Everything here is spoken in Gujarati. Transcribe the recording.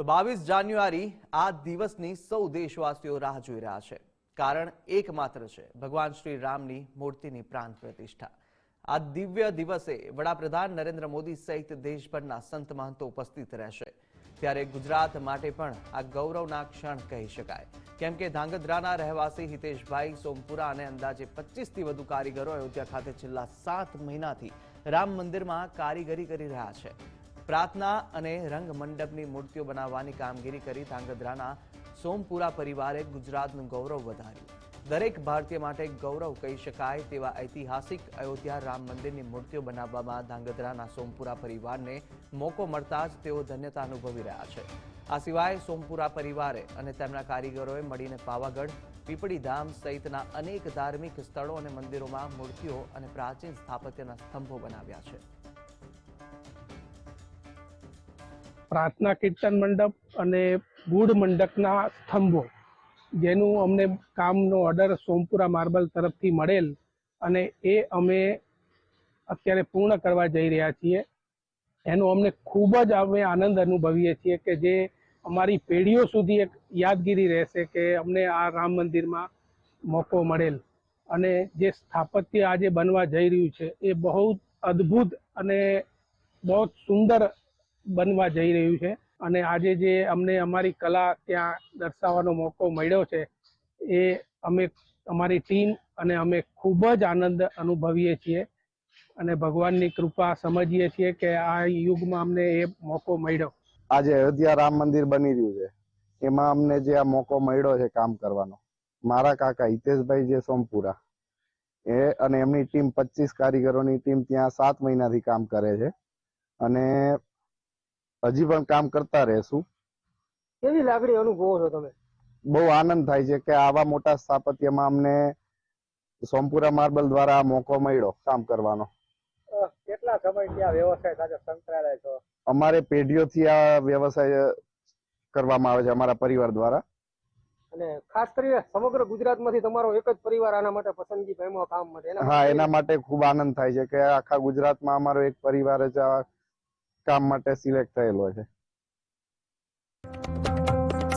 તો બાવીસ જાન્યુઆરી આ દિવસની સૌ દેશવાસીઓ રાહ જોઈ રહ્યા છે. કારણ એકમાત્ર છે, ભગવાન શ્રી રામની મૂર્તિની પ્રાણ પ્રતિષ્ઠા. આ દિવ્ય દિવસે વડાપ્રધાન નરેન્દ્ર મોદી સહિત દેશભરના સંત મહંતો ઉપસ્થિત રહેશે. ત્યારે ગુજરાત માટે પણ આ ગૌરવના ક્ષણ કહી શકાય. કેમ કે ધાંગધ્રાના રહેવાસી હિતેશભાઈ સોમપુરા અને અંદાજે પચીસથી વધુ કારીગરો અયોધ્યા ખાતે છેલ્લા સાત મહિનાથી રામ મંદિરમાં કારીગરી કરી રહ્યા છે. પ્રાર્થના અને રંગમંડપની મૂર્તિઓ બનાવવાની કામગીરી કરી ધાંગધ્રાના સોમપુરા પરિવારે ગુજરાતનું ગૌરવ વધાર્યું. દરેક ભારતીય માટે ગૌરવ કહી શકાય તેવા ઐતિહાસિક અયોધ્યા રામ મંદિરની મૂર્તિઓ બનાવવામાં ધાંગધ્રાના સોમપુરા પરિવારને મોકો મળતા જ તેઓ ધન્યતા અનુભવી રહ્યા છે. આ સિવાય સોમપુરા પરિવારે અને તેમના કારીગરોએ મળીને પાવાગઢ, પીપળીધામ સહિતના અનેક ધાર્મિક સ્થળો અને મંદિરોમાં મૂર્તિઓ અને પ્રાચીન સ્થાપત્યના સ્તંભો બનાવ્યા છે. પ્રાર્થના કીર્તન મંડપ અને ગુડ મંડપના સ્તંભો, જેનું અમને કામનો ઓર્ડર સોમપુરા માર્બલ તરફથી મળેલ અને એ અમે અત્યારે પૂર્ણ કરવા જઈ રહ્યા છીએ. એનો અમને ખૂબ જ અમે આનંદ અનુભવીએ છીએ કે જે અમારી પેઢીઓ સુધી એક યાદગીરી રહેશે કે અમને આ રામ મંદિરમાં મોકો મળેલ. અને જે સ્થાપત્ય આજે બનવા જઈ રહ્યું છે, એ બહુ અદ્ભુત અને બહુ સુંદર બનવા જઈ રહ્યું છે. અને આજે જે અમને અમારી કલા ત્યાં દર્શાવવાનો મોકો મળ્યો છે, એ અમે અમારી ટીમ અને અમે ખૂબ જ આનંદ અનુભવીએ છીએ. અને ભગવાનની કૃપા સમજીએ છીએ કે આ યુગમાં અમને એ મોકો મળ્યો. આજે અયોધ્યા રામ મંદિર બની રહ્યું છે. એમાં અમને જે આ મોકો મળ્યો છે કામ કરવાનો. મારા કાકા હિતેશભાઈ જે સોમપુરા, એ અને એમની ટીમ પચીસ કારીગરોની ટીમ ત્યાં સાત મહિનાથી કામ કરે છે. અને હજી પણ કામ કરતા રહેશું. કેવી લાગણી અનુભવો છો તમે? બહુ આનંદ થાય છે કે આવા મોટા સ્થાપત્યમાં અમને સોમપુરા માર્બલ દ્વારા મોકો મળ્યો કામ કરવાનો. કેટલા સમયથી આ વ્યવસાય સાથે સંકળાયેલા છો? અમારે પેઢીઓથી આ વ્યવસાય કરવામાં આવે છે અમારા પરિવાર દ્વારા. અને ખાસ કરીને સમગ્ર ગુજરાતમાંથી તમારો એક જ પરિવાર આના માટે પસંદગી પામ્યો કામ માટે હા એના માટે ખૂબ આનંદ થાય છે કે આખા ગુજરાતમાં અમારો એક પરિવાર જ આ કામ માટે સિલેક્ટ થયેલો છે.